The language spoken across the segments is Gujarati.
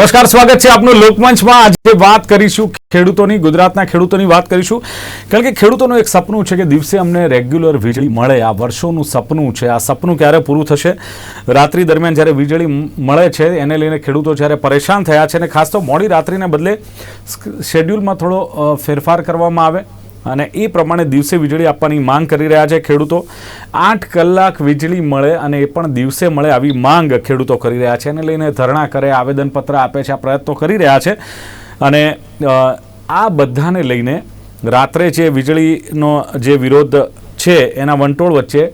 નમસ્કાર, સ્વાગત છે આપનું લોકમંચમાં. આજે વાત કરીશું ખેડૂતોની, ગુજરાતના ખેડૂતોની વાત કરીશું. કારણ કે ખેડૂતોનું એક સપનું છે કે દિવસે અમને રેગ્યુલર વીજળી મળે. આ વર્ષોનું સપનું છે. આ સપનું ક્યારે પૂરું થશે? રાત્રિ દરમિયાન જ્યારે વીજળી મળે છે, એને લઈને ખેડૂતો જ્યારે પરેશાન થયા છે અને ખાસ તો મોડી રાત્રિને બદલે શેડ્યુલમાં થોડો ફેરફાર કરવામાં આવે. અને એ પ્રમાણે દિવસે વીજળી આપવાની માંગ કરી રહ્યા છે ખેડૂતો. આઠ કલાક વીજળી મળે અને એ પણ દિવસે મળે આવી માંગ ખેડૂતો કરી રહ્યા છે એને લઈને ધરણા કરે, આવેદનપત્ર આપે છે, આ પ્રયત્નો કરી રહ્યા છે. અને આ બધાને લઈને રાત્રે જે વીજળીનો જે વિરોધ છે એના વંટોળ વચ્ચે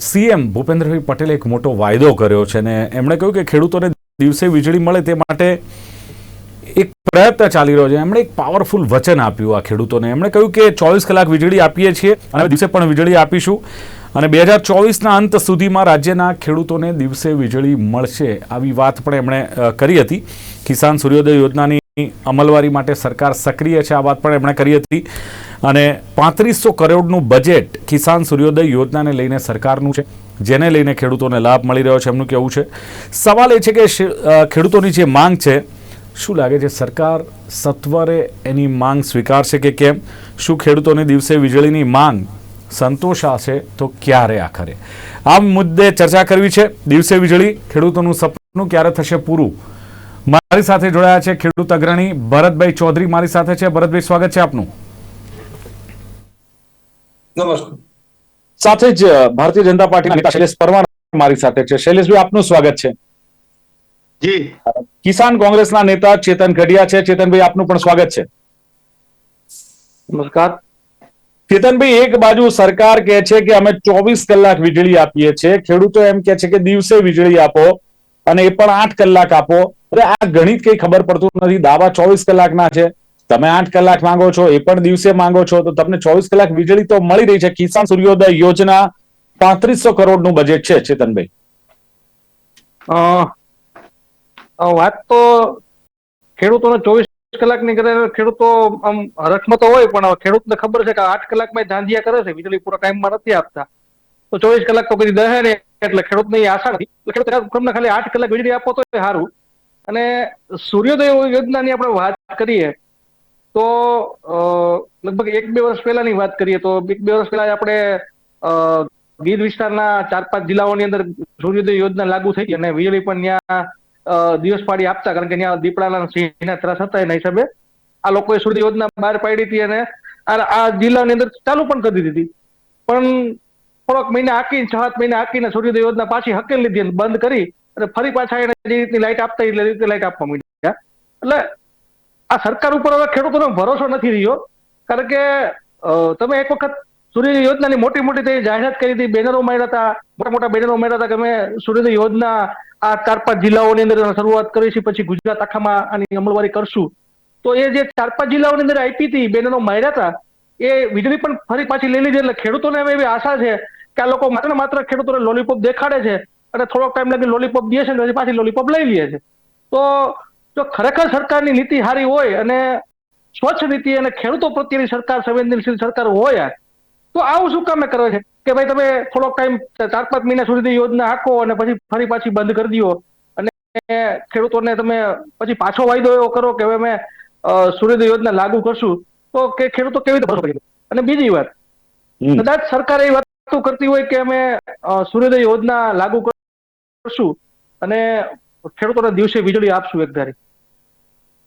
સીએમ ભૂપેન્દ્રભાઈ પટેલે એક મોટો વાયદો કર્યો છે અને એમણે કહ્યું કે ખેડૂતોને દિવસે વીજળી મળે તે માટે એક પ્રયત્ન ચાલી રહ્યો છે. એમણે એક પાવરફુલ વચન આપ્યું આ ખેડૂતોને. એમણે કહ્યું કે ચોવીસ કલાક વીજળી આપીએ છીએ અને દિવસે પણ વીજળી આપીશું. અને બે હજાર ચોવીસના અંત સુધીમાં રાજ્યના ખેડૂતોને દિવસે વીજળી મળશે આવી વાત પણ એમણે કરી હતી. કિસાન સૂર્યોદય યોજનાની અમલવારી માટે સરકાર સક્રિય છે, આ વાત પણ એમણે કરી હતી. અને પાંત્રીસો કરોડનું બજેટ કિસાન સૂર્યોદય યોજનાને લઈને સરકારનું છે, જેને લઈને ખેડૂતોને લાભ મળી રહ્યો છે. એમનું કહેવું છે. સવાલ એ છે કે ખેડૂતોની જે માંગ છે શું લાગે છે સરકાર સત્વરે એની માંગ સ્વીકારશે કે કેમ? શું ખેડૂતોને દિવસે વીજળીની માંગ સંતોષાશે? તો ક્યારે આખરે? આ મુદ્દે ચર્ચા કરવી છે. દિવસે વીજળી ખેડૂતોનું સપનું ક્યારે થશે પૂરું? મારી સાથે જોડાયા છે ખેડૂત અગ્રણી ભરતભાઈ ચૌધરી. મારી સાથે છે. ભરતભાઈ સ્વાગત છે આપનું. નમસ્કાર. સાથે જ ભારતીય જનતા પાર્ટીના નેતા શૈલેષ પરમાર મારી સાથે છે. શૈલેષભાઈ આપનું સ્વાગત છે. જી. કિસાન કોંગ્રેસના નેતા ચેતન ગઢિયા છે. ચેતનભાઈ આપનું પણ સ્વાગત છે. નમસ્કાર. ચેતનભાઈ એક બાજુ સરકાર કહે છે કે અમે ચોવીસ કલાક વીજળી આપીએ છીએ. ખેડૂતો એમ કે છે કે દિવસે વીજળી આપો અને એ પણ આઠ કલાક આપો. અરે આ ગણિત કઈ ખબર પડતું નથી. દાવા ચોવીસ કલાકના છે. તમે આઠ કલાક માંગો છો એ પણ દિવસે માંગો છો. તો તમને ચોવીસ કલાક વીજળી તો મળી રહી છે. કિસાન સૂર્યોદય યોજના પાંત્રીસો કરોડનું બજેટ છે ચેતનભાઈ. વાત તો ખેડૂતોને ચોવીસ કલાકની કરે, ખેડૂતો આમ હરખમાં તો હોય, પણ ખેડૂતને ખબર છે કે આઠ કલાકમાં ધાંધિયા કરે છે, વીજળી પૂરા ટાઈમમાં નથી આપતા. તો ચોવીસ કલાક તો કદી દહે ને એટલે ખેડૂતને આશા નથી. એટલે ખેડૂત તમને ખાલી આઠ કલાક વીજળી આપો તો સારું. અને સૂર્યોદય યોજનાની આપણે વાત કરીએ, તો લગભગ એક બે વર્ષ પહેલાની વાત કરીએ, તો એક બે વર્ષ પહેલા આપણે ગીર વિસ્તારના ચાર પાંચ જિલ્લાઓની અંદર સૂર્યોદય યોજના લાગુ થઈ, અને વીજળી પણ ત્યાં દિવસ પાડી આપતા, કારણ કે ત્યાં દીપડાના સિંહના ત્રાસ હતા એના હિસાબે. આ લોકોએ સૂર્ય યોજના બહાર પાડી હતી અને આ જિલ્લાની અંદર ચાલુ પણ કરી દીધી પણ થોડોક મહિના હાકી છ સાત મહિના હાકીને સૂર્યોદય યોજના પાછી હકેલી લીધી બંધ કરી અને ફરી પાછા એને જે રીતની લાઇટ આપતા એટલે રીતે લાઇટ આપવા માંડ્યા. એટલે આ સરકાર ઉપર હવે ખેડૂતોનો ભરોસો નથી રહ્યો. કારણ કે તમે એક વખત સૂર્યોદય યોજનાની મોટી મોટી તે જાહેરાત કરી હતી, બેનરો માર્યા હતા, મોટા મોટા બેનરો માર્યા હતા કે અમે સૂર્યોદય યોજના આ ચાર પાંચ જિલ્લાઓની અંદર શરૂઆત કરી છે પછી ગુજરાત આખામાં આની અમલવારી કરશું. તો એ જે ચાર પાંચ જિલ્લાઓની અંદર આપી હતી, બેનરો માર્યા હતા, એ વીજળી પણ ફરી પાછી લઈ લીધી, એટલે ખેડૂતોને હવે એવી આશા છે કે આ લોકો માત્ર માત્ર ખેડૂતોને લોલીપોપ દેખાડે છે અને થોડોક ટાઈમ લાગી લોલીપોપ દે છે ને પછી પાછી લોલીપોપ લઈ લે છે. તો જો ખરેખર સરકારની નીતિ સારી હોય અને સ્વચ્છ નીતિ અને ખેડૂતો પ્રત્યેની સરકાર, સંવેદનશીલ સરકાર હોય તો આવું શું કામે કરે છે? કે ભાઈ તમે થોડોક ટાઈમ ચાર પાંચ મહિના સુધી યોજના હાકો અને પછી ફરી પાછી બંધ કરી દો. અને ખેડૂતોને તમે પછી પાછો વાયદો એવો કરો કે હવે અમે સૂર્યોદય યોજના લાગુ કરશું. તો કે ખેડૂતો કેવી રીતે ભરોસો કરી અને બીજી વાત. કદાચ સરકાર એ વાત કરતી હોય કે અમે સૂર્યોદય યોજના લાગુ કરશું અને ખેડૂતોને દિવસે વીજળી આપશું એક ધારી.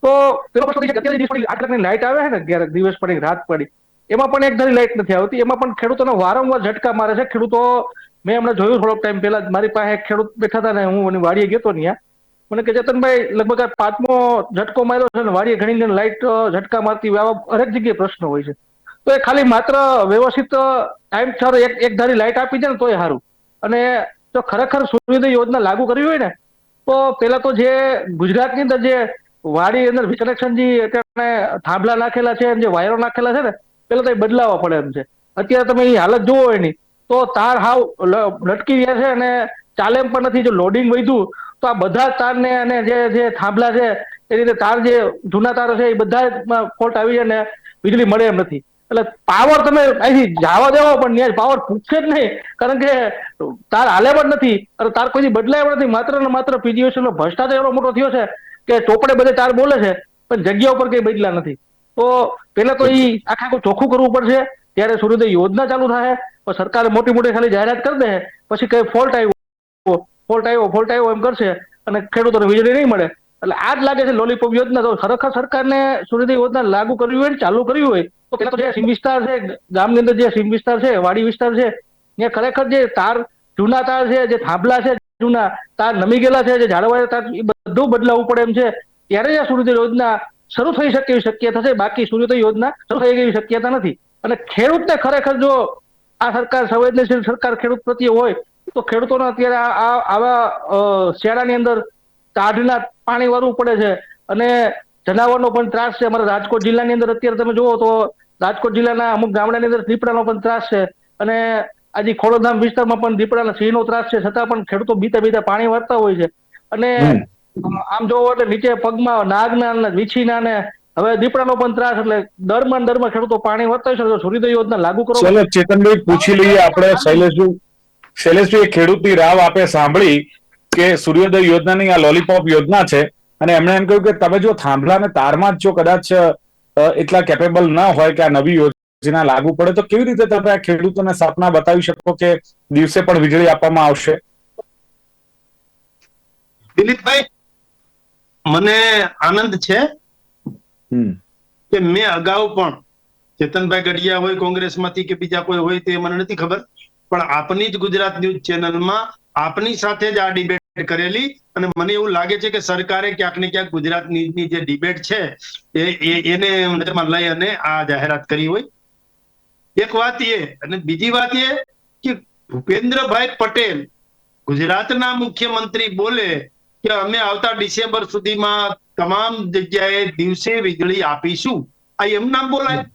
તો પેલો પ્રશ્ન કે અત્યારે દિવસ પડી આઠ લાખની લાઇટ આવે છે ને ક્યારેક દિવસ પડી રાત પડી. એમાં પણ એક ધારી લાઇટ નથી આવતી. એમાં પણ ખેડૂતોને વારંવાર ઝટકા મારે છે. ખેડૂતો, મેં હમણાં જોયું થોડોક ટાઈમ પહેલા મારી પાસે ખેડૂત બેઠા હતા ને હું એની વાડીએ ગયો ત્યાં મને કે જતનભાઈ લગભગ આ પાંચમો ઝટકો માર્યો છે ને વાડીએ ઘણી લાઇટ ઝટકા મારતી આવા હરેક જગ્યાએ પ્રશ્ન હોય છે. તો એ ખાલી માત્ર વ્યવસ્થિત ટાઈમ સર એક એક ધારી લાઇટ આપી દે ને તો એ સારું અને જો ખરેખર સૂર્યોદય યોજના લાગુ કરવી હોય ને, તો પેલા તો જે ગુજરાતની અંદર જે વાડી અંદર કનેક્શન જે અત્યારે થાંભલા નાખેલા છે જે વાયરો નાખેલા છે ને પેલા તો બદલાવા પડે એમ છે. અત્યારે તમે એ હાલત જોવો એની, તો તાર હાવ લટકી રહ્યા છે અને ચાલે એમ પણ નથી. જો લોડિંગ વધ્યું, તો આ બધા તારને અને જે જે થાંભલા છે, એ રીતે તાર જે જૂના તારો છે, એ બધા ફોલ્ટ આવી જાય ને વીજળી મળે એમ નથી. એટલે પાવર તમે અહીંથી જવા દેવો, પણ ત્યાં પાવર પૂછશે જ નહીં. કારણ કે તાર હાલે પણ નથી, અને તાર કોઈ બદલાય પણ નથી. માત્ર ને માત્ર પીજીઓસી નો ભ્રષ્ટાચાર એવો મોટો થયો છે કે ચોપડે બધે તાર બોલે છે, પણ જગ્યા ઉપર કઈ બદલા નથી. તો પેલા તો એ આખા ચોખ્ખું કરવું પડશે. ત્યારે સૂર્યોદય યોજના ચાલુ થાય? પણ સરકારે મોટી મોટી ખાલી જાહેરાત કરી દે. પછી કઈ ફોલ્ટ આવ્યો? ફોલ્ટ આવ્યો ફોલ્ટ આવ્યો એમ કરશે. અને ખેડૂતોને વીજળી નહીં મળે. એટલે આ જ લાગે છે લોલીપોપ યોજના. તો ખરેખર સરકારને સૂર્યોદય યોજના લાગુ કરવી હોય ચાલુ કરવી હોય, તો પેલા તો જે સીમ વિસ્તાર છે, ગામની અંદર જે સીમ વિસ્તાર છે, વાડી વિસ્તાર છે ત્યાં ખરેખર જે તાર, જૂના તાર છે, જે થાંભલા છે, જૂના તાર નમી ગયેલા છે, જે ઝાડવા તાર, એ બધું બદલાવવું પડે એમ છે. ત્યારે આ સૂર્યોદય યોજના શરૂ થઈ શકે એવી શક્યતા છે. બાકી સૂર્યોદય યોજના શરૂ થઈ એવી શક્યતા નથી. અને ખેડૂતને ખરેખર જો આ સરકાર સંવેદનશીલ સરકાર ખેડૂત પ્રત્યે હોય, તો ખેડૂતોને અત્યારે આવા શિયાળાની અંદર ટાઢના પાણી વાળવું પડે છે. અને જનાવરનો પણ ત્રાસ છે. અમારા રાજકોટ જિલ્લાની અંદર અત્યારે તમે જુઓ તો રાજકોટ જિલ્લાના અમુક ગામડાની અંદર દીપડાનો પણ ત્રાસ છે. અને આજે ખોડોધામ વિસ્તારમાં પણ દીપડાના સિંહનો ત્રાસ છે. છતાં પણ ખેડૂતો બીતા બીતા પાણી વાળતા હોય છે. અને આમ જોવો એટલે નીચે પગમાં નાગના ને વીછીના ને હવે દીપડાનો પણ ત્રાસ એટલે દરમાં દરમાં ખેડૂતો પાણી હોય છે સૂર્યોદય યોજના લાગુ કરો. ચલો ચેતનભાઈ પૂછી લઈએ આપણે શૈલેષભાઈ શૈલેષભાઈ ખેડૂતની રાવ આપે સાંભળી કે સૂર્યોદય યોજનાની આ લોલીપોપ યોજના છે અને એમણે એમ કહ્યું કે તમે જો થાંભલા ને તારમાં જ જો કદાચ એટલા કેપેબલ ના હોય કે આ નવી યોજના લાગુ પડે તો કેવી રીતે તમે આ ખેડૂતોને સપના બતાવી શકો કે દિવસે પણ વીજળી આપવામાં આવશે? દિલીપભાઈ? મને આનંદ છે કે મેં અગાઉ પણ ચેતનભાઈ ગઢિયા હોય કોંગ્રેસમાંથી કે બીજા કોઈ હોય તે મને નથી ખબર પણ આપની જ ગુજરાત ન્યૂઝ ચેનલમાં આપની સાથે જ આ ડિબેટ કરેલી અને મને એવું લાગે છે કે સરકારે ક્યાંક ને ક્યાંક ગુજરાત ન્યૂઝની જે ડિબેટ છે એ એને નજરમાં લઈ અને આ જાહેરાત કરી હોય. એક વાત એ અને બીજી વાત એ કે ભૂપેન્દ્રભાઈ પટેલ ગુજરાતના મુખ્યમંત્રી બોલે કે અમે આવતા ડિસેમ્બર સુધીમાં તમામ જગ્યાએ દિવસે વીજળી આપીશું. આ એમ નામ બોલાય?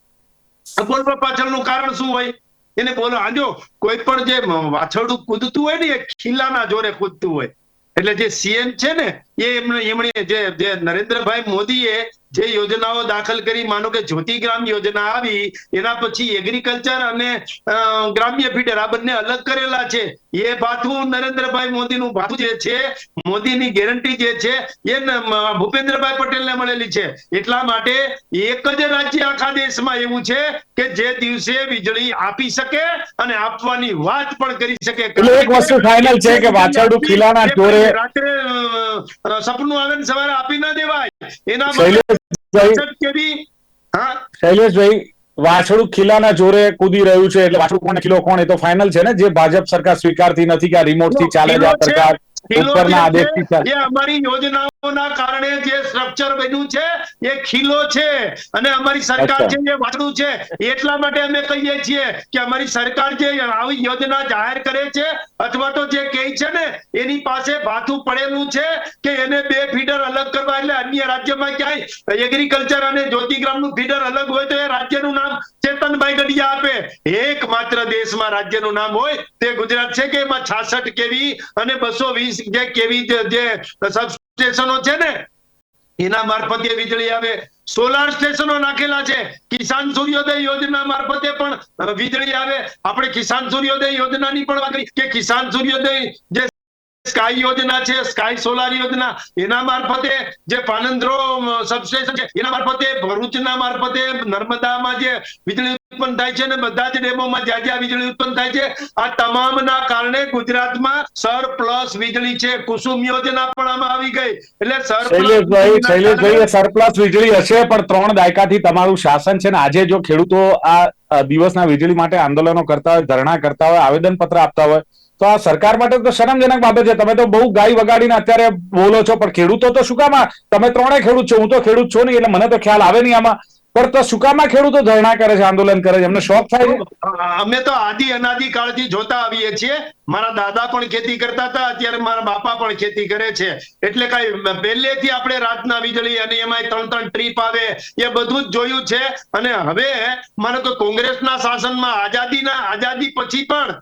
બોલવા પાછળનું કારણ શું હોય? એને બોલો, આજો, કોઈ પણ જે વાછરડું કૂદતું હોય ને, એ ખીલાના જોરે કૂદતું હોય. એટલે જે સીએમ છે ને, એ એમને, એમણે જે જે નરેન્દ્રભાઈ મોદીએ જે યોજનાઓ દાખલ કરી માનો કે જ્યોતિગ્રામ યોજના આવી એના પછી એગ્રીકલ્ચર અને ગ્રામ્ય ફીડર આ બંને અલગ કરેલા છે. એ ભાથું નરેન્દ્રભાઈ મોદીનું ભાથું જે છે મોદીની ગેરંટી જે છે એ ભૂપેન્દ્રભાઈ પટેલને મળેલી છે. એટલા માટે એક જ રાજ્ય આખા દેશમાં એવું છે કે જે દિવસે વીજળી આપી શકે અને આપવાની વાત પણ કરી શકે. એક વસ્તુ ફાઇનલ છે કે વાછરડું ખીલાના જોરે- રાત્રે સપનું આવે ને સવારે આપી ના દેવાય. એના શૈલેષભાઈ હા? શૈલેષભાઈ વાછડું ખીલાના જોરે કૂદી રહ્યું છે એટલે વાછડું કોણ ખીલો કોણ? એ તો ફાઇનલ છે ને જે ભાજપ સરકાર સ્વીકારતી નથી કે આ રિમોટથી ચાલે છે આ સરકાર ઉપરના આદેશથી ચાલે. એ અમારી યોજનાઓના કારણે જે સ્ટ્રક્ચર બન્યું છે એ ખીલો છે. અને અમારી સરકાર છે એ વાછડું છે એટલા માટે અમે કહીએ છીએ કે અમારી સરકાર જે આવી યોજના જાહેર કરે છે અથવા તો જે કહે છે ને એની પાસે ભાથું પડેલું છે કે એને બે ફીડર અલગ કરવા એટલે અન્ય રાજ્યમાં ક્યાંય એગ્રીકલ્ચર અને જ્યોતિગ્રામનું ફીડર અલગ હોય તો એ રાજ્યનું નામ ચેતનભાઈ ગઢિયા આપે. એકમાત્ર દેશમાં રાજ્યનું નામ હોય તે ગુજરાત છે કે એમાં છાસઠ કેવી અને બસો વીસ જે કેવી જે સબસ્ટેશનો છે ને, એના મારફતે વીજળી આવે. સોલાર સ્ટેશનો નાખેલા છે. કિસાન સૂર્યોદય યોજના મારફતે પણ વીજળી આવે. આપણે કિસાન સૂર્યોદય યોજનાની પણ વાત કરી કે કિસાન સૂર્યોદય જે સ્કાય યોજના છે સ્કાય સોલાર યોજના એના મારફતે જે પાનંદ્રો સબસ્ટેશન છે એના મારફતે ભરૂચના મારફતે નર્મદામાં જે વીજળી ઉત્પન્ન થાય છે ને બધા જ ડેમોમાં જ્યાં જ્યાં વીજળી ઉત્પન્ન થાય છે આ તમામના કારણે ગુજરાતમાં સર પ્લસ વીજળી છે. કુસુમ યોજના પણ આમાં આવી ગઈ. એટલે સર શૈલેષભાઈ શૈલેષભાઈ સરપ્લસ વીજળી હશે પણ ત્રણ દાયકાથી તમારું શાસન છે ને આજે જો ખેડૂતો આ દિવસના વીજળી માટે આંદોલનો કરતા હોય ધરણા કરતા હોય આવેદન પત્ર આપતા હોય તો આ સરકાર માટે તો શરમજનક બાબત છે. તમે તો બહુ ગાય વગાડીને અત્યારે બોલો છો, પણ ખેડૂતો તો શું કામ? તમે ત્રણેય ખેડૂત છો, હું તો ખેડૂત છું નહીં, એટલે મને તો ખ્યાલ આવે નહીં આમાં. પણ તો સુકામાં ખેડૂતો ધરણા કરે છે, આંદોલન કરે છે? એમને શોખ થાય છે? અમે તો આદિ અનાદિ કાળથી જોતા આવીએ છીએ. મારા દાદા પણ ખેતી કરતા હતા, અત્યારે મારા બાપા પણ ખેતી કરે છે. એટલે કઈ પહેલેથી આપણે રાતના વીજળી અને એમાં ત્રણ ત્રણ ટ્રીપ આવે, એ બધું જ જોયું છે. અને હવે, માનો કે કોંગ્રેસના શાસનમાં આઝાદીના, આઝાદી પછી પણ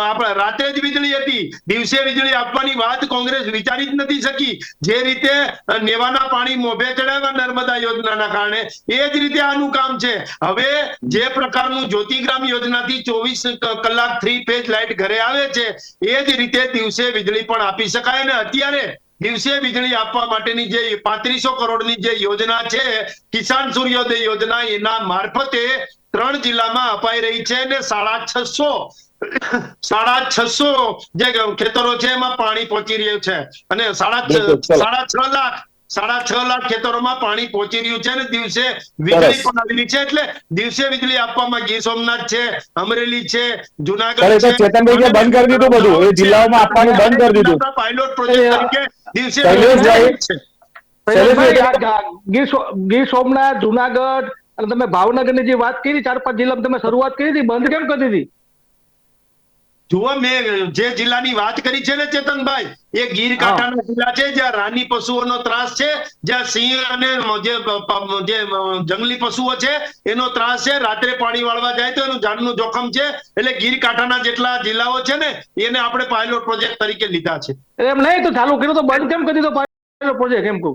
આપણે રાત્રે જ વીજળી હતી. દિવસે વીજળી આપવાની વાત કોંગ્રેસ વિચારી જ નથી શકી. જે રીતે નેવાના પાણી મોભે ચડાવ્યા નર્મદા યોજનાના કારણે, એ જ રીતે આનું કામ છે. હવે જે પ્રકારનું જ્યોતિગ્રામ યોજનાથી ચોવીસ કલાક થ્રી ફેઝ લાઇટ ઘરે આવે છે એ જ રીતે દિવસે વીજળી પણ આપી શકાય અને અત્યારે દિવસે વીજળી આપવા માટેની જે પાંત્રીસો કરોડની જે યોજના છે કિસાન સૂર્યોદય યોજના એના મારફતે ત્રણ જિલ્લામાં અપાઈ રહી છે અને સાડા છસો સાડા છસો જે ખેતરો છે એમાં પાણી પહોંચી રહ્યું છે. અને સાડા સાડા છ લાખ સાડા છ લાખ ખેતરોમાં પાણી પહોંચી રહ્યું છે અને દિવસે વીજળી પણ આવેલી છે એટલે દિવસે વીજળી આપવામાં ગીર સોમનાથ છે અમરેલી છે જુનાગઢ છે. ચેતનભાઈ બંધ કરી દીધું બધું. એ જિલ્લાઓમાં આપવાનું બંધ કરી દીધું. પાયલોટ પ્રોજેક્ટ તરીકે દિવસે ગીર સોમનાથ જુનાગઢ અને તમે ભાવનગરની જે વાત કરી ચાર પાંચ જિલ્લામાં તમે શરૂઆત કરી હતી બંધ કેમ કરી દીધી? જુઓ મેં જે જિલ્લાની વાત કરી છે ને ચેતનભાઈ એ ગીર કાંઠાના જિલ્લા છે જ્યાં રાની પશુઓનો ત્રાસ છે જ્યાં સિંહ અને જે જે જંગલી પશુઓ છે એનો ત્રાસ છે. રાત્રે પાણી વાળવા જાય તો એનું જાનનું જોખમ છે. એટલે ગીર કાંઠાના જેટલા જિલ્લાઓ છે ને એને આપણે પાયલોટ પ્રોજેક્ટ તરીકે લીધા છે. એમ નહીં તો ચાલુ કર્યું તો બંધ કેમ કરી દીધો પાયલોટ પ્રોજેક્ટ એમ કહું?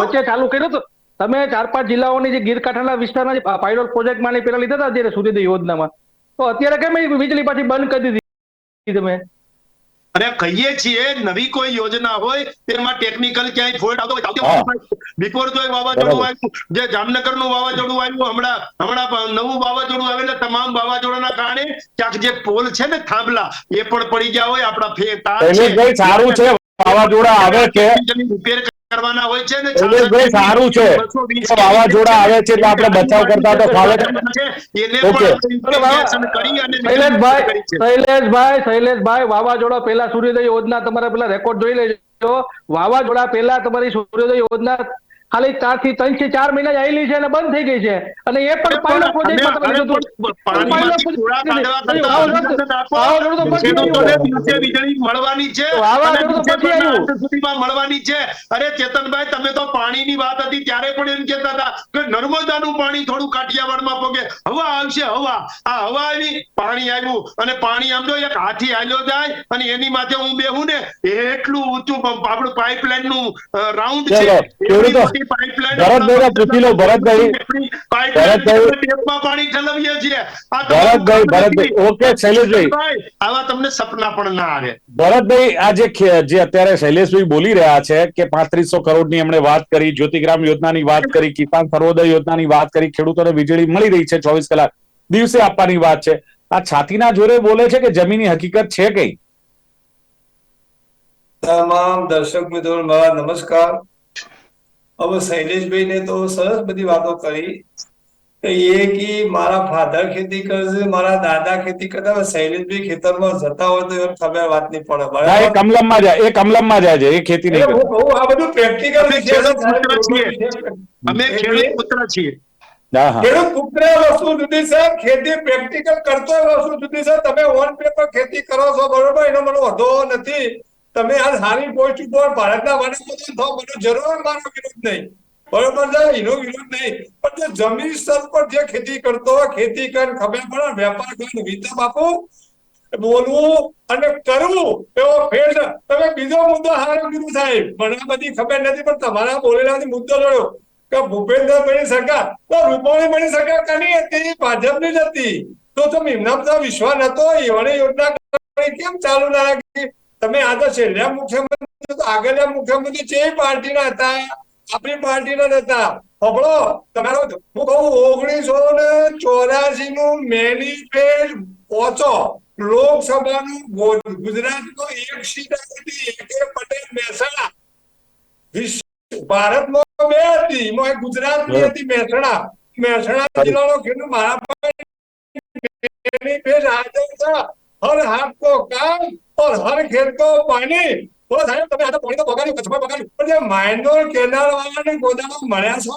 વચ્ચે ચાલુ કર્યો તો તમે ચાર પાંચ જિલ્લાઓની જે ગીર કાંઠાના વિસ્તારના જે પાયલોટ પ્રોજેક્ટમાં પેલા લીધા હતા અત્યારે સૂર્યોદય યોજનામાં? તો અત્યારે કેમ એ વીજળી પાછી બંધ કરી દીધી તમે? અને કહીએ છીએ નવી કોઈ યોજના હોય તેમાં ટેકનિકલ ક્યાંય ફોલ્ટ આવતો હોય તો બિફોર તો વાવાઝોડું આવ્યું. જે જામનગરનું વાવાઝોડું આવ્યું હમણાં હમણાં નવું વાવાઝોડું આવે એટલે તમામ વાવાઝોડાના કારણે ક્યાંક જે પોલ છે ને થાંભલા એ પણ પડી ગયા હોય આપણા ફે તાર છે. સારું છે? વાવાઝોડા આવે કે રિપેર કરવાના હોય છે ને સારું છે. વાવાઝોડા આવે છે એટલે આપણે બચાવ કરતા તો ફાવે છે. એને પણ કરી અને શૈલેષભાઈ શૈલેષભાઈ શૈલેષભાઈ વાવાઝોડા પહેલા સૂર્યોદય યોજના તમારા પેલા રેકોર્ડ જોઈ લેજો વાવાઝોડા પહેલા તમારી સૂર્યોદય યોજના ખાલી ચારથી ત્રણથી ચાર મહિના જ આવેલી છે અને બંધ થઈ ગઈ છે. અને એ પણ પાયલોટ પ્રોજેક્ટમાં મળવાની છે અરે ચેતનભાઈ તમે તો પાણીની વાત હતી ત્યારે પણ એમ કહેતા હતા કે નર્મદાનું પાણી થોડું કાઠિયાવાડમાં પોગે. હવા આવશે હવા. આ હવા આવી પાણી આવ્યું. અને પાણી આમ જો એક હાથી હાલ્યો જાય અને એની માથે હું બેહું ને એટલું ઊંચું આપણું પાઇપલાઇનનું રાઉન્ડ છે. ભરતભાઈને પૂછી લો, ભરતભાઈ. ભરતભાઈ. પાણી ઠલવીએ છીએ. ભરતભાઈ ભરતભાઈ ઓકે શૈલેષભાઈ. આવા તમને સપના પણ ના આવે. ભરતભાઈ આ જે જે અત્યારે શૈલેષભાઈ બોલી રહ્યા છે કે પાંત્રીસો કરોડની એમણે વાત કરી જ્યોતિગ્રામ યોજનાની વાત કરી કિસાન સર્વોદય યોજનાની વાત કરી ખેડૂતોને વીજળી મળી રહી છે ચોવીસ કલાક. દિવસે આપવાની વાત છે. આ છાતીના જોરે બોલે છે કે જમીનની હકીકત છે કઈ? તમામ દર્શક મિત્રો મારા નમસ્કાર. હવે શૈલેષભાઈને તો સરસ બધી વાતો કરી એ કે મારા ફાધર ખેતી કરશે મારા દાદા ખેતી કરતા હોય શૈલેષભાઈ ખેતરમાં જતા હોય તો એમ ખબર વાત નહીં પડે બરાબર એ કમલમમાં જાય એ કમલમમાં જાય છે એ ખેતી નહીં એટલે કરે. હું કહું આ બધું પ્રેક્ટિકલ અમે ખેડૂત પુત્ર છીએ. ખેડૂત પુત્ર છીએ. હા હા. ખેડૂત પુત્ર વસ્તુ જુદી છે? ખેતી પ્રેક્ટિકલ કરતો વસ્તુ જુદી છે? તમે ઓન પેપર ખેતી કરો છો બરોબર? એનો મને વધો નથી. તમે આ સારી પોસ્ટ ઉપર ભારતના વડાપ્રધાન થો મને જરૂર મારો વિરોધ નહીં. બરોબર છે? એનો વિરોધ નહીં. પણ જે જમીન સ્તર પર જે ખેતી કરતો ખેતી કરીને ખબર પડે, વેપાર કરીને વિતમ આપો, બોલવું અને કરવું, એવો ફેર તમે બીજો મુદ્દો હારો કીધો સાહેબ. મને બધી ખબર નથી, પણ તમારા બોલેલાથી મુદ્દો લડ્યો કે ભૂપેન્દ્રભાઈની સરકાર. તો રૂપાણીભાઈની સરકાર કાની હતી? ભાજપની જ હતી. તો તમે એમના બધા વિશ્વાસ નતો એવાની યોજના કેમ ચાલુ ના રાખી? તમે આ તો છેલ્લા મુખ્યમંત્રી આગળના મુખ્યમંત્રી જે પાર્ટીના હતા આપણી પાર્ટીના હતા. સાંભળો તમારો હું કહું ઓગણીસો ને ચોરાસી નું મેનિફેસ્ટ પહોંચો. લોકસભાનું ગુજરાતનો એક સીટ હતી એકે પટેલ મહેસાણા. વિશ્વ ભારતમાં બે હતી એમાં ગુજરાતની હતી મહેસાણા. મહેસાણા જિલ્લાનો ખેડૂત મારા મેનિફેસ્ટ હાજર છે હર હાથ કો કામ ઓર હર ખેત કો પાણી. બોલો સાહેબ, તમે આ તો પાણી તો બગાડ્યું, કચ્છમાં બગાડ્યું. પણ જે માઇન્ડોર કેનાર વાળાને ગોદામાં મળ્યા છો,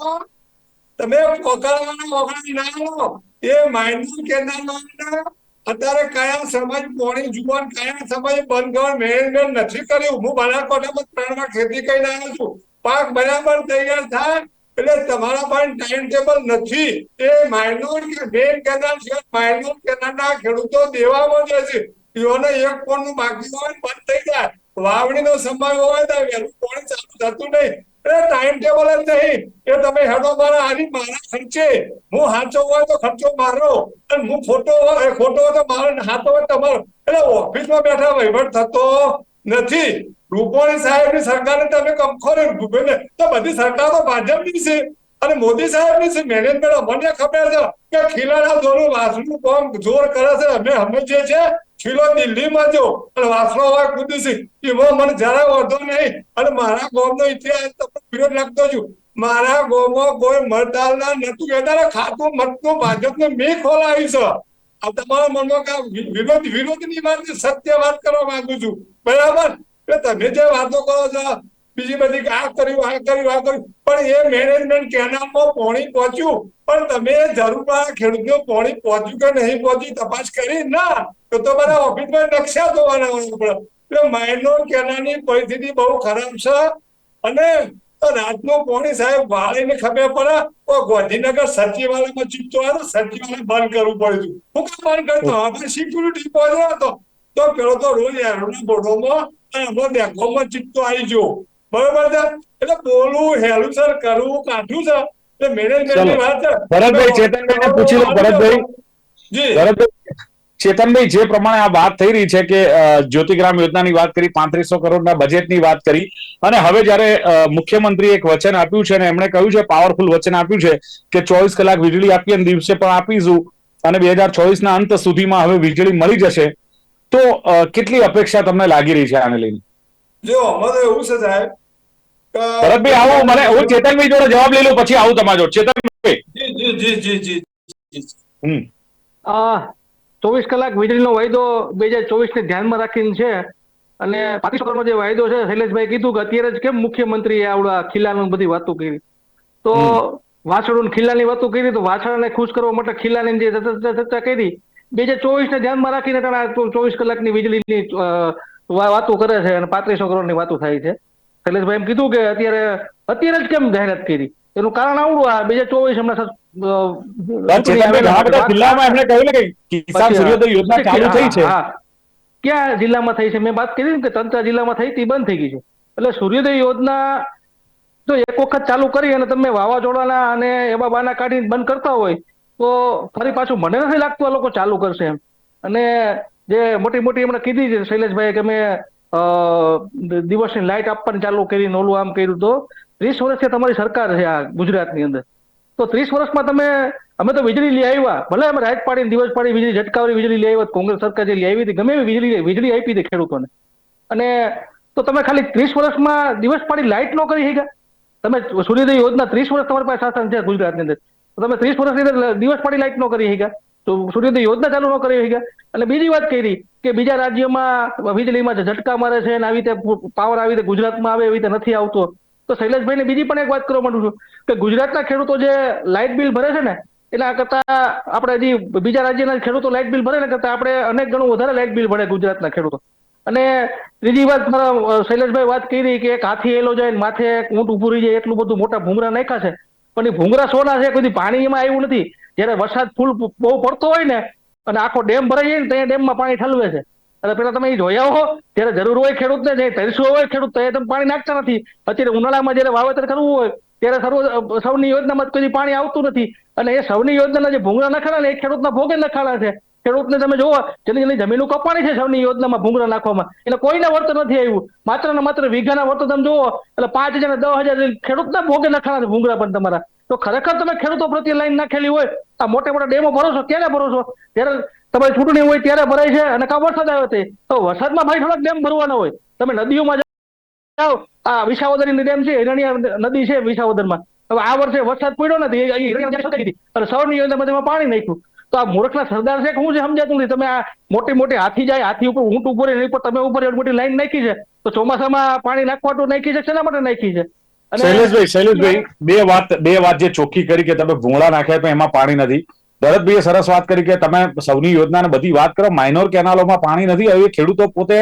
તમે પકડવાના વખણાની ના લો એ માઇન્ડોર કેનાલ વાળાના અત્યારે કયા સમય પોણી જુવાન, કયા સમય બંધગણ મેનેજમેન્ટ નથી કર્યું? હું બનાસકાંઠામાં ત્રણમાં ખેતી કરી આવ્યો છું. પાક બરાબર તૈયાર થાય એટલે તમારા પાસે ટાઈમ ટેબલ નથી. એ માઇનોર કે મેન કેનાલ છે. માઇનોર કેનાલના ખેડૂતો દેવામાં જાય છે. તેઓને એક પોણનું બાકી હોય બંધ થઈ જાય. વાવણીનો સમય હોય તો વહેલું પાણી ચાલુ થતું નહીં. એટલે ટાઈમ ટેબલ જ નહીં. કે તમે હેડો મારા, આની મારા ખર્ચે. હું સાચો હોય તો ખર્ચો મારો. અને હું ખોટો હોય ખોટો હોય તો મારો હાથો હોય તમારો. એટલે ઓફિસમાં બેઠા વહીવટ થતો. નથી. રૂપાણી સાહેબની સરકારને તમે કમખોરે ભૂપેન્દ્ર તો બધી સરકાર ભાજપની છે. અને મોદી સાહેબની છે. મેનેજમેન્ટ અમને ખબર છે. કે ખીલાના જોરું વાસણું કોમ જોર કરે છે. અમે અમે જે છે ખીલો દિલ્હીમાં જો, અને વાસણો કૂદી છે. એમાં મને જરા વાંધો નહીં. અને મારા ગામનો ઇતિહાસ તમને વિરોધ લાગતો છું. મારા ગામમાં કોઈ મતદારના નતું. કહેતા ખાતું મતનું ભાજપને મેં ખોલાવી છે. આ તમારા મનમાં વિરોધ વિરોધની છે, સત્ય વાત કરવા માંગુ છું. બરાબર? કે તમે જે વાતો કરો છો બીજી બધી આ કર્યું આ કર્યું આ કર્યું પણ એ મેનેજમેન્ટ કેનાલમાં પાણી પહોંચ્યું. પણ તમે જરૂર ખેડૂતનું પાણી પહોંચ્યું કે નહીં પહોંચ્યું તપાસ કરી ના. તો તમારા ઓફિસમાં નકશા જોવાના હોય પડે એટલે માઇનોર કેનાલની પરિસ્થિતિ બહુ ખરાબ છે. અને રાતનું પાણી સાહેબ વાળીને ખબર પડે. ગાંધીનગર સચિવાલયમાં ચૂકતો હતો સચિવાલય બંધ કરવું પડ્યું હું કઈ બંધ કરતો? આપણે સિક્યુરિટી પહોંચ્યો હતો. તો પેલો તો રોજ એરોના બોર્ડોમાં અને અમારા બેંકોમાં ચૂકતો આવી ગયો. બરોબર છે? એટલે બોલવું હેલું સર કરવું કાઢું છે. એટલે મેનેજમેન્ટની વાત છે. ભરતભાઈ, ચેતનભાઈને પૂછી લો, ભરતભાઈ. જી. બરાબર ચેતનભાઈ જે પ્રમાણે આ વાત થઈ રહી છે કે જ્યોતિગ્રામ યોજનાની વાત કરી પાંત્રીસો કરોડના બજેટની વાત કરી અને હવે જ્યારે મુખ્યમંત્રી એક વચન આપ્યું છે અને એમણે કહ્યું છે પાવરફુલ વચન આપ્યું છે કે ચોવીસ કલાક વીજળી આપી અને દિવસે પણ આપીશું અને બે હજાર ચોવીસના અંત સુધીમાં હવે વીજળી મળી જશે તો કેટલી અપેક્ષા તમને લાગી રહી છે આને લઈને? જો અમારે એવું છે સાહેબ ભરતભાઈ આવો મને હું ચેતનભાઈ જોડે જવાબ લઈ લઉં પછી આવું તમારો. ચેતનભાઈ. જી જી જી જી જી જી. હમ. આ ચોવીસ કલાક વીજળીનો વાયદો બે હજાર ચોવીસ ને ધ્યાનમાં રાખીને છે. અને પાકિસ્તાનનો જે વાયદો છે શૈલેષભાઈ કીધું કે અત્યારે જ કેમ મુખ્યમંત્રીએ આવડા ખીલાનું બધી વાતો કરી? તો વાછડું ખિલ્લાની વાતો કરી તો વાછડાને ખુશ કરવા માટે ખીલાની જે ચર્ચા કરી બે હજાર ચોવીસ ને ધ્યાનમાં રાખીને ચોવીસ કલાકની વીજળીની વાતો કરે છે અને પાંત્રીસો કરોડની વાતો થાય છે. શૈલેષભાઈ એમ કીધું કે અત્યારે અત્યારે જ કેમ જાહેરાત કરી? એનું કારણ આવડું આ બે હજાર ચોવીસ હમણાં. ક્યાં જિલ્લામાં થઈ છે? મેં વાત કરી કે તંત્ર જિલ્લામાં થઈ હતી બંધ થઈ ગઈ છે. એટલે સૂર્યોદય યોજના જો એક વખત ચાલુ કરી અને તમે વાવાઝોડાના અને એવા બાના કાઢીને બંધ કરતા હોય તો ફરી પાછું મને નથી લાગતું આ લોકો ચાલુ કરશે એમ. અને જે મોટી મોટી એમણે કીધી છે શૈલેષભાઈ કે મેં દિવસની લાઇટ આપવાની ચાલુ કરી નોલું આમ કર્યું તો ત્રીસ વર્ષથી તમારી સરકાર છે આ ગુજરાતની અંદર. તો ત્રીસ વર્ષમાં તમે, અમે તો વીજળી લઈ આવ્યા. ભલે અમે રાત પાડીને દિવસ પાડી વીજળી, ઝટકાવરી વીજળી લઈ આવ્યા, કોંગ્રેસ સરકાર જે લઈ આવી હતી, ગમે એવી વીજળી વીજળી આપી હતી ખેડૂતોને. અને તો તમે ખાલી ત્રીસ વર્ષમાં દિવસ પાડી લાઇટ નો કરી શક્યા? તમે સૂર્યોદય યોજના ત્રીસ વર્ષ તમારી પાસે શાસન છે ગુજરાતની અંદર. તો તમે ત્રીસ વર્ષની અંદર દિવસ પાડી લાઇટ નો કરી શક્યા? તો સૂર્યોદય યોજના ચાલુ ન કરી શક્યા? અને બીજી વાત કરી કે બીજા રાજ્યોમાં વીજળીમાં ઝટકા મારે છે અને આવી રીતે પાવર આવી રીતે ગુજરાતમાં આવે એવી રીતે નથી આવતો. તો શૈલેષભાઈને બીજી પણ એક વાત કરવા માંગુ છું કે ગુજરાતના ખેડૂતો જે લાઇટ બિલ ભરે છે ને, એના કરતા આપણે હજી બીજા રાજ્યના ખેડૂતો લાઇટ બિલ ભરે ને કરતા આપણે અનેક ગણું વધારે લાઇટ બિલ ભરે ગુજરાતના ખેડૂતો. અને ત્રીજી વાત મારા શૈલેષભાઈ વાત કરી કે એક હાથી એલો જાય માથે એક ઊંટ ઉભું રહી જાય, એટલું બધું મોટા ભૂંગરા નાખ્યા છે. પણ એ ભૂંગરા સોના છે, કોઈ પાણી એમાં આવ્યું નથી. જ્યારે વરસાદ ફૂલ બહુ પડતો હોય ને, અને આખો ડેમ ભરાઈ જાય ને, ત્યાં ડેમમાં પાણી ઠલવે છે. અને પેલા તમે એ જોયા હો ત્યારે જરૂર હોય ખેડૂતને જે તરસ્યું હોય ખેડૂત, તો તમે પાણી નાખતા નથી. અત્યારે ઉનાળામાં જયારે વાવેતર કરવું હોય, ત્યારે સર્વ સૌની યોજનામાં કોઈ પાણી આવતું નથી. અને એ સૌની યોજનાના જે ભૂંગળા નખાણા ને, એ ખેડૂતના ભોગે નખાણા છે. ખેડૂતને તમે જોવો, જેની જેની જમીનો કપાણી છે સૌની યોજનામાં ભૂંગળા નાખવામાં. એટલે કોઈને વળતર નથી આવ્યું. માત્ર ને માત્ર વીઘાના વળતર તમે જોવો, એટલે પાંચ હજાર દસ હજાર ખેડૂતના ભોગે નખાણા છે ભૂંગળા પણ તમારા. તો ખરેખર તમે ખેડૂતો પ્રત્યે લાઈન નાખેલી હોય, આ મોટા મોટા ડેમો ભરો છો ક્યારે ભરો છો ત્યારે તમારી ચૂંટણી હોય ત્યારે ભરાય છે અને કા વરસાદ આવે તે? તો વરસાદમાં ભાઈ થોડાક ડેમ ભરવાના હોય. તમે નદીઓમાં જાઓ. આ વિસાવદરની ડેમ છે, હિરણિયા નદી છે વિસાવદરમાં. હવે આ વર્ષે વરસાદ પડ્યો નથી. અને સૌની યોજનામાં તેમાં પાણી નાખ્યું. તો આ મૂર્ખના સરદાર છે હું છે, સમજાતું નથી. તમે આ મોટી મોટી હાથી જાય, હાથી ઉપર ઊંટ ઉપર એની ઉપર તમે ઉપર એવી મોટી લાઈન નાખી છે. તો ચોમાસામાં પાણી નાખવાટું નાખી છે, શેના માટે નાખી છે? શૈલેષભાઈ શૈલેષભાઈ, બે વાત બે વાત જે ચોખ્ખી કરી કે તમે ભૂંગળા નાખ્યા એમાં પાણી નથી. ભરતભાઈએ સરસ વાત કરી કે તમે સૌની યોજનાને બધી વાત કરો. માઇનોર કેનાલોમાં પાણી નથી આવ્યું. ખેડૂતો પોતે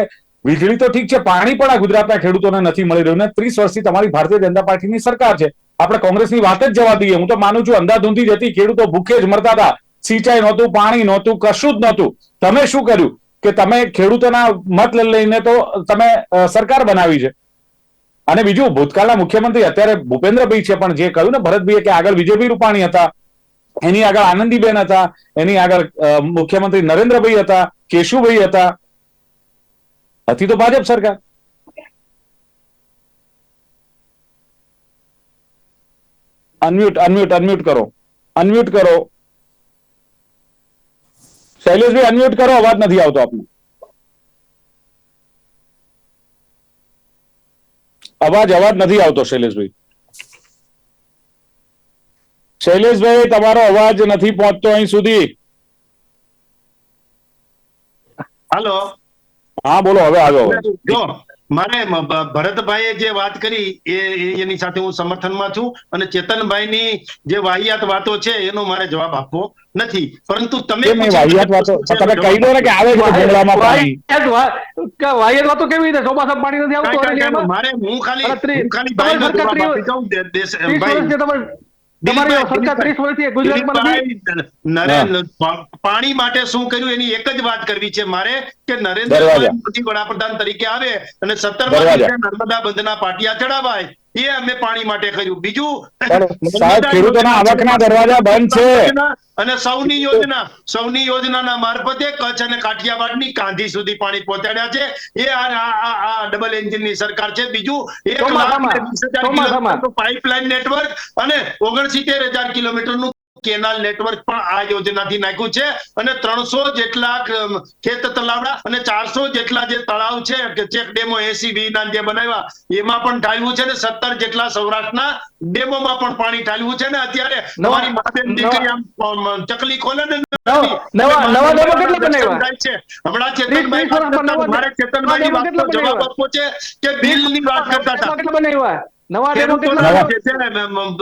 વીજળી તો ઠીક છે, પાણી પણ આ ગુજરાતના ખેડૂતોને નથી મળી રહ્યું ને ત્રીસ વર્ષથી તમારી ભારતીય જનતા પાર્ટીની સરકાર છે. આપણે કોંગ્રેસની વાત જ જવા દઈએ. હું તો માનું છું અંધાધૂંધી જ હતી. ખેડૂતો ભૂખે જ મરતા હતા. સિંચાઈ નહોતું, પાણી નહોતું, કશું જ નહોતું. તમે શું કર્યું? કે તમે ખેડૂતોના મત લઈને તો તમે સરકાર બનાવી છે. અને બીજું, ભૂતકાળના મુખ્યમંત્રી અત્યારે ભૂપેન્દ્રભાઈ છે, પણ જે કહ્યું ને ભરતભાઈએ કે આગળ વિજયભાઈ રૂપાણી હતા. એની આગળ આનંદીબેન હતા, એની આગળ મુખ્યમંત્રી નરેન્દ્રભાઈ હતા, કેશુભાઈ હતા. હતી તો ભાજપ સરકાર. અનમ્યુટ અનમ્યુટ અનમ્યુટ કરો. અનમ્યુટ કરો. શૈલેષભાઈ અનમ્યુટ કરો, અવાજ નથી આવતો આપનો. અવાજ અવાજ નથી આવતો, શૈલેષભાઈ. શૈલેષભાઈ તમારો અવાજ નથી પહોંચતો અહીં સુધી. હાલો. હા બોલો હવે આવ્યો જો મારે ભરતભાઈએ જે વાત કરી એ એની સાથે હું સમર્થનમાં છું અને ચેતનભાઈની જે વાહિયાત વાતો છે એનો મારે જવાબ આપવો નથી. પરંતુ તમે વાહિયાત વાતો? તમે કહી દો ને કે આવે છે જંગલામાં પાણી. વાહિયાત વાતો કેવી રીતે? ચોમાસા પાણી નથી આવતું? મારે હું ખાલી હું ખાલી ભાઈ, પાણી માટે શું કર્યું? એની એક જ વાત કરવી છે મારે કે નરેન્દ્ર મોદી વડાપ્રધાન તરીકે આવે અને સત્તર. નર્મદા બંધના પાટિયા ચડાવાય. એ અમે પાણી માટે કર્યું. બીજું ખેડૂતોના આવકના દરવાજા બંધ છે. અને સૌની યોજના સૌની યોજનાના મારફતે કચ્છ અને કાઠિયાવાડની ગાંધી સુધી પાણી પહોંચાડ્યા છે. એ આ ડબલ એન્જિનની સરકાર છે. બીજું એક. ને પાઇપલાઇન નેટવર્ક અને ઓગણસિત્તેર હજાર કિલોમીટરનું કેનાલ નેટવર્ક પણ આ યોજનાથી નાખ્યું છે અને ત્રણસો જેટલા ખેત તલાવડા અને ચારસો જેટલા જે તળાવ છે કે ચેક ડેમો એસી વી ના જે બનાવ્યા એમાં પણ ઢાળ્યું છે ને સત્તર જેટલા સૌરાષ્ટ્રના ડેમોમાં પણ પાણી ઢાળ્યું છે ને અત્યારે તમારી માબેન દીકરી આમ, ચકલી ખોલે ને હમણાં ચેતનભાઈ મારે જવાબ આપવો છે કે બિલની વાત કરતા હતા. નવા ડેમો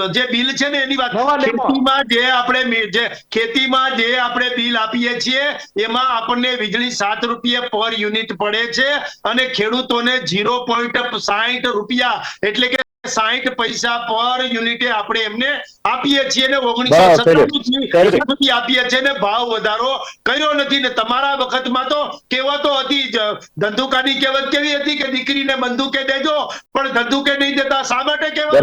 જે બિલ છે ને એની વાત ખેતીમાં જે આપણે જે ખેતીમાં જે આપણે બિલ આપીએ છીએ એમાં આપણને વીજળી સાત રૂપિયા પર યુનિટ પડે છે અને ખેડૂતોને ઝીરો પોઈન્ટ સાહીઠ રૂપિયા એટલે કે સાહીઠ પૈસા પર યુનિટે આપણે એમને આપીએ છીએ ને ઓગણીસો સત્તાણું આપીએ છીએ ને ભાવ વધારો કર્યો નથી ને તમારા વખતમાં તો કહેવતો હતી ધંધુકાની કહેવત કેવી હતી કે દીકરીને બંદૂકે દેજો પણ ધંધુકે નહીં દેતા શા માટે કહેવત.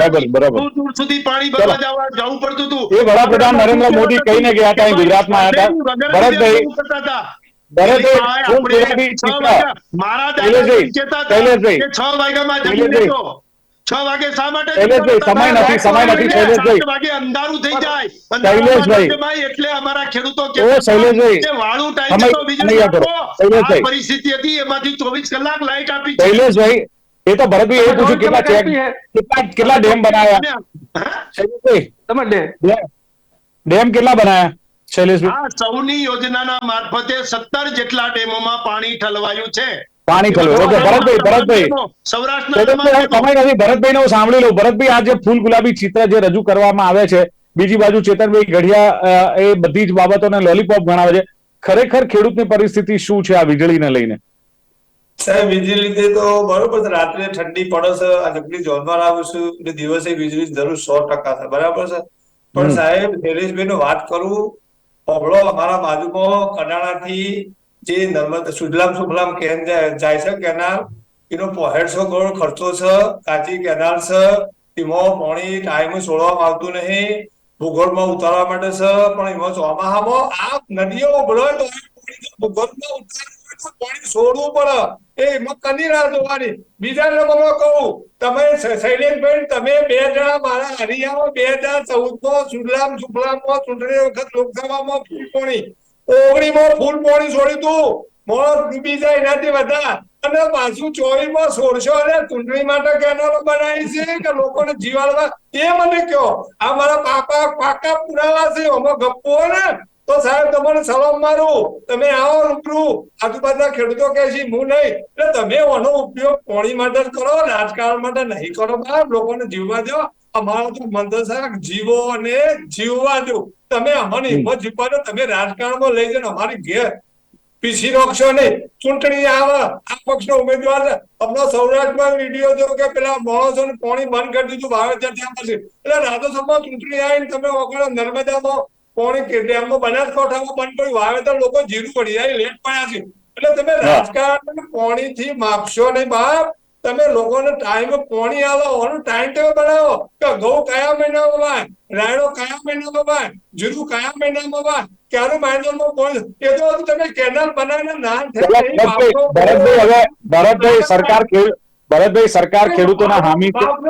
દૂર દૂર સુધી પાણી ભરવા જવા જવું પડતું હતું એ વડાપ્રધાન નરેન્દ્ર મોદી કહીને ગયા હતા ગુજરાતમાં આવ્યા હતા. ભરતભાઈ, મારા દાદા કહેતા હતા. કે છ વાગ્યામાં જમી શૈલેષભાઈ. છ વાગે શા માટે સમય નથી, સમય નથી, શૈલેષભાઈ. વાગે અંધારું થઈ જાય શૈલેષભાઈ. એટલે અમારા ખેડૂતો કે શૈલેષભાઈ. વાળું ટાઈમ તો. આપો. શૈલેષભાઈ. પરિસ્થિતિ હતી એમાંથી ચોવીસ કલાક લાઈટ આપી શૈલેષભાઈ એ તો ભરતભાઈ એ પૂછ્યું કેટલા ચેક કેટલા કેટલા ડેમ બનાવ્યા શૈલેષભાઈ તમે ડેમ- ડેમ કેટલા બનાવ્યા શૈલેષભાઈ આ સૌની યોજનાના મારફતે સત્તર જેટલા ડેમોમાં પાણી ઠલવાયું છે પાણી ઠલવે ઓકે ભરતભાઈ ભરતભાઈ. સૌરાષ્ટ્રના શૈલેષભાઈ, તમામ સમય નથી ભરતભાઈ હું સાંભળી લઉં. ભરતભાઈ આ જે ફૂલ ગુલાબી ચિત્ર જે રજૂ કરવામાં આવે છે બીજી બાજુ ચેતનભાઈ ગઢિયા એ બધી જ બાબતોને લોલીપોપ ગણાવે છે. ખરેખર ખેડૂતની પરિસ્થિતિ શું છે આ વીજળીને લઈને? સાહેબ વીજળી લીધે તો બરોબર છે. રાત્રે ઠંડી પડે છે. આ જગડી ઝોનમાં આવું છું. એટલે દિવસે વીજળી જરૂર સો ટકા છે. બરાબર છે? પણ. સાહેબ શૈલેષભાઈ નું વાત કરું. હોબળો અમારા બાજુમાં કડાણાથી જે નર્મદા સુજલામ સુફલામ કેન જાય? છે કેનાલ. એનો પોહેડસો કરોડ ખર્ચો છે. કાચી કેનાલ છે. એમાં પાણી, ટાઈમે છોડવામાં આવતું નહીં. ભૂગોળમાં ઉતારવા માટે છે. પણ એમાં ચોમાહામાં આ નદીઓ પાણી ભૂગોળમાં ઉતારવા પાણી છોડવું પડે. એ એમાં કની રાહ જોવાની? બીજા લોકોને કહું, તમે શૈલેષભાઈ તમે બે જણા મારા હરિયામાં બે હજાર ચૌદમાં સુજલામમાં ચૂંટણી વખત લોકસભામાં ફૂલ પાણી. ઓગણીમાં ફૂલ પોણી છોડ્યું તું. મોણસ ડૂબી જાય એનાથી વધારે. અને પાછું ચોવીસમાં સોળસો અને ચૂંટણી માટે કેનાલો બનાવી છે કે લોકોને જીવાડવા. એ મને કયો આ મારા પાપા પાકા પુરાવા છે આમાં ગપ્પો ને? તો સાહેબ, તમને સલામ મારું. તમે આવો રૂબરૂ. આજુબાજુના ખેડૂતો કહે છે, હું નહીં. એટલે તમે આનો ઉપયોગ પાણી માટે જ કરો, રાજકારણ માટે નહીં કરો. બાપ, લોકોને જીવવા દો. અમારો તો મંત્ર સાહેબ જીવો અને જીવવા દો. તમે અમારી હિંમત જીવવા તમે રાજકારણમાં લઈ જઈને અમારી ઘેર. પીસી રોકશો નહીં. ચૂંટણી આવે આ પક્ષનો ઉમેદવાર હમણાં સૌરાષ્ટ્રમાં વીડિયો જો કે પેલા માણસોને પાણી બંધ કરી દીધું વાવેતર ત્યાં પછી. એટલે રાજસ્થાનમાં ચૂંટણી આવીને તમે વગર નર્મદામાં પાણી કે ડેમમાં બનાસકાંઠામાં બંધ કર્યું. વાવેતર લોકો જીરું પડી જાય લેટ પડ્યા છે. એટલે તમે રાજકારણ પાણીથી માપશો નહીં બાપ. તમે લોકોને ટાઈમ પાણી આવો ઓનું ટાઈમ ટેબલ બનાવો. કે ઘઉં કયા મહિનામાં વાય રાયડો કયા મહિનામાં વાય જીરું કયા મહિનામાં વાય ક્યારે મહિનામાં પાણી એ તો તમે કેનાલ બનાવીને ના ભરતભાઈ હવે ભરતભાઈ સરકાર ભરતભાઈ. સરકાર ખેડૂતોના હામી નામ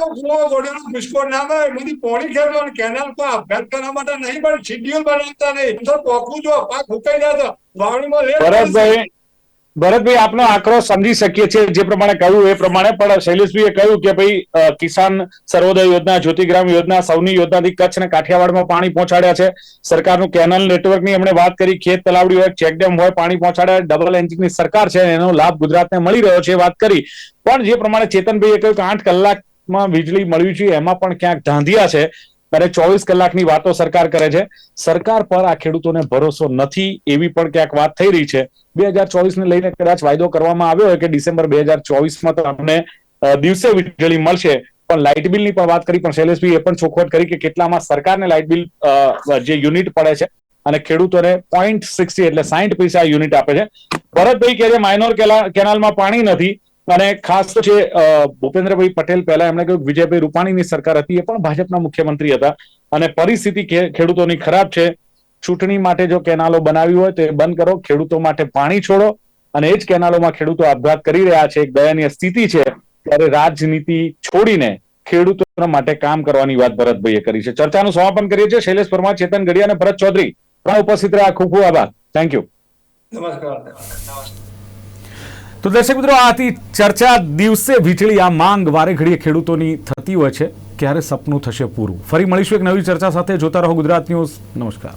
હોય, બધી પોણી ખેડો અને કેનાલ પર અભ્યાસ કરવા માટે નહીં પણ શિડ્યુલ બનાવતા નહીં. તો પોકવું જો પાક ફૂંકાઈ જાય તો વાવણીમાં ભરતભાઈ ભરતભાઈ, આપનો આક્રોશ સમજી શકીએ છીએ જે પ્રમાણે કહ્યું એ પ્રમાણે, પણ શૈલેષભાઈએ કહ્યું કે ભાઈ કિસાન સર્વોદય યોજના, જ્યોતિગ્રામ યોજના, સૌની યોજનાથી કચ્છ અને કાઠિયાવાડમાં પાણી પહોંચાડ્યા છે. સરકારનું કેનલ નેટવર્કની એમણે વાત કરી, ખેત તલાવડી હોય ચેકડેમ હોય, પાણી પહોંચાડ્યા ડબલ એન્જિનની સરકાર છે, એનો લાભ ગુજરાતને મળી રહ્યો છે વાત કરી. પણ જે પ્રમાણે ચેતનભાઈએ કહ્યું કે આઠ કલાકમાં વીજળી મળવી જોઈએ, એમાં પણ ક્યાંક ધાંધિયા છે. અને ચોવીસ કલાકની વાતો સરકાર કરે છે. સરકાર પર આ ખેડૂતોને ભરોસો નથી એવી પણ ક્યાંક વાત થઈ રહી છે. બે હજાર ચોવીસને લઈને કદાચ વાયદો કરવામાં આવ્યો હોય કે ડિસેમ્બર બે હજાર ચોવીસમાં તો અમને દિવસે વીજળી મળશે. પણ લાઇટ બિલની પણ વાત કરી, પણ શૈલેષભાઈ એ પણ ચોખવટ કરી કે કેટલામાં સરકારને લાઇટ બિલ જે યુનિટ પડે છે અને ખેડૂતોને પોઈન્ટ સિક્સટી એટલે સાઈઠ પૈસા યુનિટ આપે છે. ભરતભાઈ કે છે માઇનોર કેનાલમાં પાણી નથી. અને ખાસ તો છે ભૂપેન્દ્રભાઈ પટેલ પહેલા એમણે કહ્યું વિજયભાઈ રૂપાણીની સરકાર હતી, એ પણ ભાજપના મુખ્યમંત્રી હતા. અને પરિસ્થિતિ ખેડૂતોની ખરાબ છે. ચૂંટણી માટે જો કેનાલો બનાવી હોય તો એ બંધ કરો, ખેડૂતો માટે પાણી છોડો. અને એ જ કેનાલોમાં ખેડૂતો આપઘાત કરી રહ્યા છે. એક દયાનીય સ્થિતિ છે. ત્યારે રાજનીતિ છોડીને ખેડૂતો માટે કામ કરવાની વાત ભરતભાઈએ કરી છે. ચર્ચાનું સમાપન કરીએ છીએ. શૈલેષ પરમાર, ચેતન ગઢિયા અને ભરત ચૌધરી. પણ ઉપસ્થિત રહ્યા. ખૂબ ખૂબ આભાર. થેન્ક યુ નમસ્કાર. તો દર્શક મિત્રો, આથી ચર્ચા દિવસે વીજળી આ માંગ વારે ઘડીએ ખેડૂતોની થતી હોય છે. ક્યારે સપનું થશે પૂરું? ફરી મળીશું એક નવી ચર્ચા સાથે. જોતા રહો ગુજરાત ન્યૂઝ. નમસ્કાર.